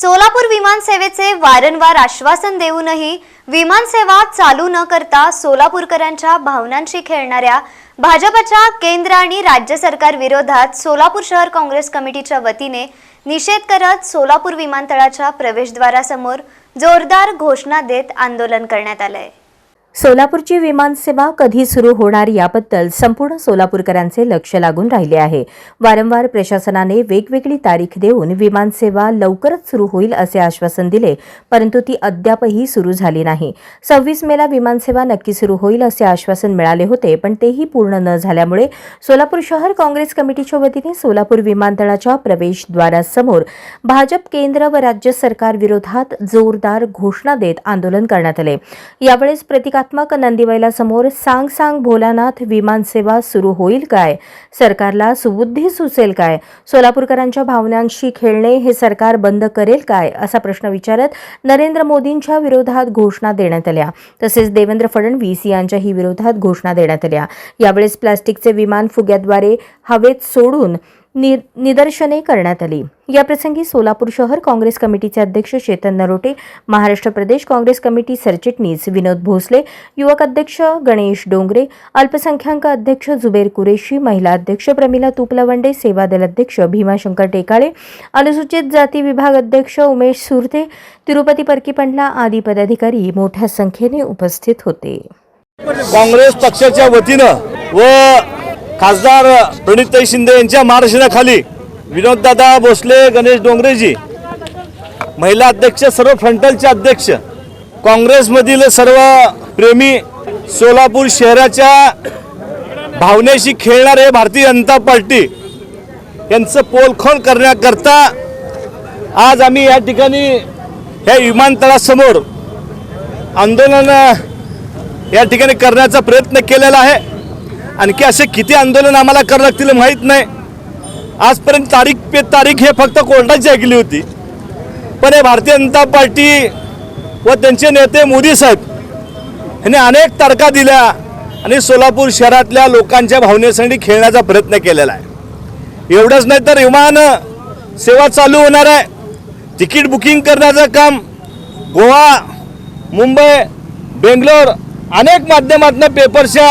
सोलापूर विमानसेवेचे वारंवार आश्वासन देऊनही विमानसेवा चालू न करता सोलापूरकरांच्या भावनांशी खेळणाऱ्या भाजपच्या केंद्र आणि राज्य सरकार विरोधात सोलापूर शहर काँग्रेस कमिटीच्या वतीने निषेध करत सोलापूर विमानतळाच्या प्रवेशद्वारासमोर जोरदार घोषणा देत आंदोलन करण्यात आलंय. सोलापूरची विमानसेवा कधी सुरू होणार याबद्दल संपूर्ण सोलापूरकरांचे लक्ष लागून राहिले आहे. वारंवार प्रशासनाने वेगवेगळी तारीख देऊन विमानसेवा लवकरच सुरू होईल असे आश्वासन दिले परंतु ती अद्यापही सुरू झाली नाही. सव्वीस मेला विमानसेवा नक्की सुरू होईल असे आश्वासन मिळाले होते पण तेही पूर्ण न झाल्यामुळे सोलापूर शहर काँग्रेस कमिटीच्या वतीने सोलापूर विमानतळाच्या प्रवेशद्वारासमोर भाजप केंद्र व राज्य सरकार विरोधात जोरदार घोषणा देत आंदोलन करण्यात आले. यावेळेस प्रतिका नंदीवैला समोर सांग सांग भोलानाथ विमानसेवा सुरू होईल काय? सरकारला सुबुद्धी सुचेल काय? सोलापूरकरांच्या भावनांशी खेळणे हे सरकार बंद करेल काय? असा प्रश्न विचारत नरेंद्र मोदींच्या विरोधात घोषणा देण्यात आल्या. तसेच देवेंद्र फडणवीस यांच्याही विरोधात घोषणा देण्यात आल्या. यावेळेस प्लास्टिकचे विमान फुग्याद्वारे हवेत सोडून नि निदर्शने करण्यात आली. याप्रसंगी सोलापूर शहर काँग्रेस कमिटीचे अध्यक्ष चेतन नरोटे महाराष्ट्र प्रदेश काँग्रेस कमिटी सरचिटणीस विनोद भोसले युवक अध्यक्ष गणेश डोंगरे अल्पसंख्याक अध्यक्ष जुबेर कुरेशी महिला अध्यक्ष प्रमिला तुपलवंडे सेवादल अध्यक्ष भीमाशंकर टेकाळे अनुसूचित जाती विभाग अध्यक्ष उमेश सुरते तिरुपती परकीपंडला आदी पदाधिकारी मोठ्या संख्येने उपस्थित होते. काँग्रेस पक्षाच्या वतीनं व खासदार प्रणितताई शिंदे यांच्या मार्गदर्शनाखाली विनोददादा भोसले गणेश डोंगरेजी महिला अध्यक्ष सर्व फ्रंटलचे अध्यक्ष काँग्रेसमधील सर्व प्रेमी सोलापूर शहराच्या भावनेशी खेळणारे भारतीय जनता पार्टी यांचं पोलखोल करण्याकरता आज आम्ही या ठिकाणी ह्या विमानतळासमोर आंदोलन या ठिकाणी करण्याचा प्रयत्न केलेला आहे. आणखी असे किती आंदोलन आम्हाला करावं लागतील माहीत नाही. आजपर्यंत तारीख पे तारीख हे फक्त कोर्टाची ऐकली होती. पण हे भारतीय जनता पार्टी व त्यांचे नेते मोदी साहेब यांनी अनेक तारखा दिल्या आणि सोलापूर शहरातल्या लोकांच्या भावनेसाठी खेळण्याचा प्रयत्न केलेला आहे. एवढंच नाही तर विमान सेवा चालू होणार आहे. तिकीट बुकिंग करण्याचं काम गोवा मुंबई बेंगलोर अनेक माध्यमातून पेपरच्या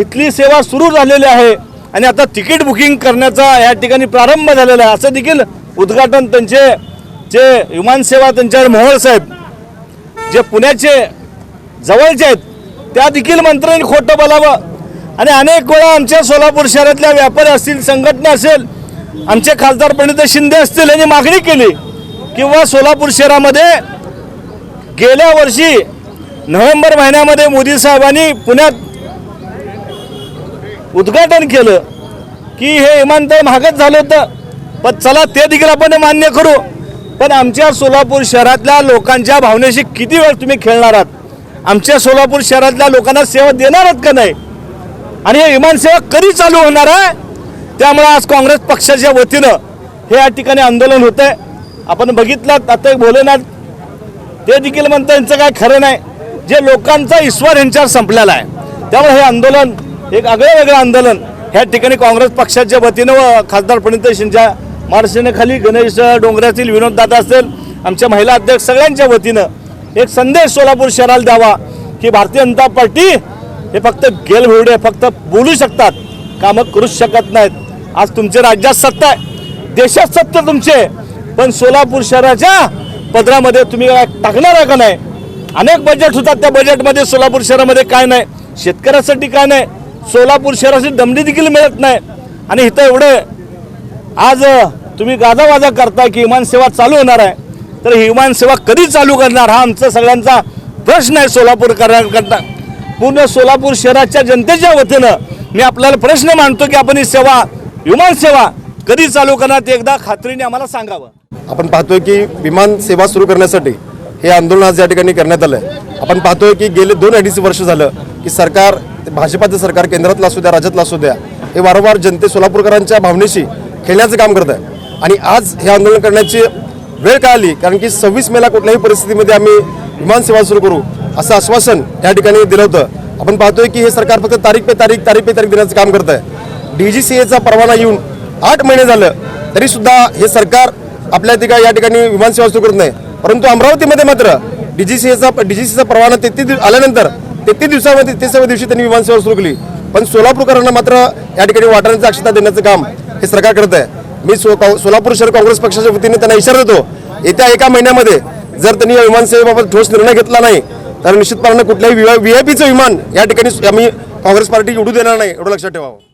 इथली सेवा सुरू झालेली आहे आणि आता तिकीट बुकिंग करण्याचा या ठिकाणी प्रारंभ झालेला आहे. असं देखील उद्घाटन त्यांचे जे विमानसेवा त्यांच्यावर मोहोळ साहेब जे पुण्याचे जवळचे आहेत त्या देखील मंत्र्यांनी खोटं बोलावं. आणि अनेक वेळा आमच्या सोलापूर शहरातल्या व्यापारी असतील संघटना असेल आमचे खासदार पंडित शिंदे असतील यांनी मागणी केली किंवा सोलापूर शहरामध्ये गेल्या वर्षी नोव्हेंबर महिन्यामध्ये मोदी साहेबांनी पुण्यात उद्घाटन केलं की हे विमानतळ महागच झालं होतं. पण चला ते देखील आपण मान्य करू. पण आमच्या सोलापूर शहरातल्या लोकांच्या भावनेशी किती वेळ तुम्ही खेळणार आहात? आमच्या सोलापूर शहरातल्या लोकांना सेवा देणार आहात का नाही? आणि हे विमानसेवा कधी चालू होणार आहे? त्यामुळे आज काँग्रेस पक्षाच्या वतीनं हे या ठिकाणी आंदोलन होतं आहे आपण बघितलं आता बोलेनात ते देखील म्हणतं यांचं काय खरं नाही. जे लोकांचा ईश्वर यांच्यावर संपलेला आहे. त्यामुळे हे आंदोलन एक आगळं वेगळं आंदोलन ह्या ठिकाणी काँग्रेस पक्षाच्या वतीनं व खासदार प्रणित शिंदेच्या मार्गदर्शनाखाली गणेश डोंगऱ्यातील विनोददाता असेल आमच्या महिला अध्यक्ष सगळ्यांच्या वतीनं एक संदेश सोलापूर शहराला द्यावा की भारतीय जनता पार्टी हे फक्त गेलभेवडे फक्त बोलू शकतात कामं करूच शकत नाहीत. आज तुमच्या राज्यात सत्ता आहे देशात सत्ता तुमचे पण सोलापूर शहराच्या पदरामध्ये तुम्ही काय टाकणार आहे का नाही? अनेक बजेट होतात त्या बजेटमध्ये सोलापूर शहरामध्ये काय नाही शेतकऱ्यासाठी काय नाही सोलापूर शहराची दमडी देखील मिळत नाही. आणि इथं एवढे आज तुम्ही गाजावाजा करताय की विमानसेवा चालू होणार आहे. तर ही विमानसेवा कधी चालू करणार हा आमचा सगळ्यांचा प्रश्न आहे सोलापूर करता पूर्ण सोलापूर शहराच्या जनतेच्या वतीनं मी आपल्याला प्रश्न मांडतो की आपण ही सेवा विमानसेवा कधी चालू करणार ते एकदा खात्रीने आम्हाला सांगावं. आपण पाहतोय की विमान सेवा सुरू करण्यासाठी हे आंदोलन आज या ठिकाणी करण्यात आलं आहे आपण पाहतोय की गेले दोन अडीच वर्ष झालं की सरकार भाजपाचं सरकार केंद्रातलं असू द्या राज्यातलं असू द्या हे वारंवार जनते सोलापूरकरांच्या भावनेशी खेळण्याचं काम करत आहे. आणि आज हे आंदोलन करण्याची वेळ काय आली? कारण की सव्वीस मेला कुठल्याही परिस्थितीमध्ये आम्ही विमानसेवा सुरू करू असं आश्वासन या ठिकाणी दिलं होतं. आपण पाहतोय की हे सरकार फक्त तारीख पे तारीख तारीख पे तारीख देण्याचं काम करत आहे. डी जी सी एचा परवाना येऊन आठ महिने झालं तरीसुद्धा हे सरकार आपल्या ठिकाणी या ठिकाणी विमानसेवा सुरू करत नाही. परंतु अमरावतीमध्ये मात्र डी जी सी एचा डी जी सीचा परवाना तेथे आल्यानंतर तेहतीस दिवसामध्ये तेहतीसाव्या दिवशी त्यांनी विमानसेवा सुरू केली. पण सोलापूरकरांना मात्र या ठिकाणी वाटाण्याची अक्षता देण्याचं काम हे सरकार करत आहे. मी सो सोलापूर शहर काँग्रेस पक्षाच्या वतीने त्यांना इशारा देतो येत्या एका महिन्यामध्ये जर त्यांनी या विमानसेवेबाबत ठोस निर्णय घेतला नाही तर निश्चितपणानं कुठल्याही व्ही आय पीचं विमान या ठिकाणी आम्ही काँग्रेस पार्टी उडू देणार नाही एवढं लक्षात ठेवावं.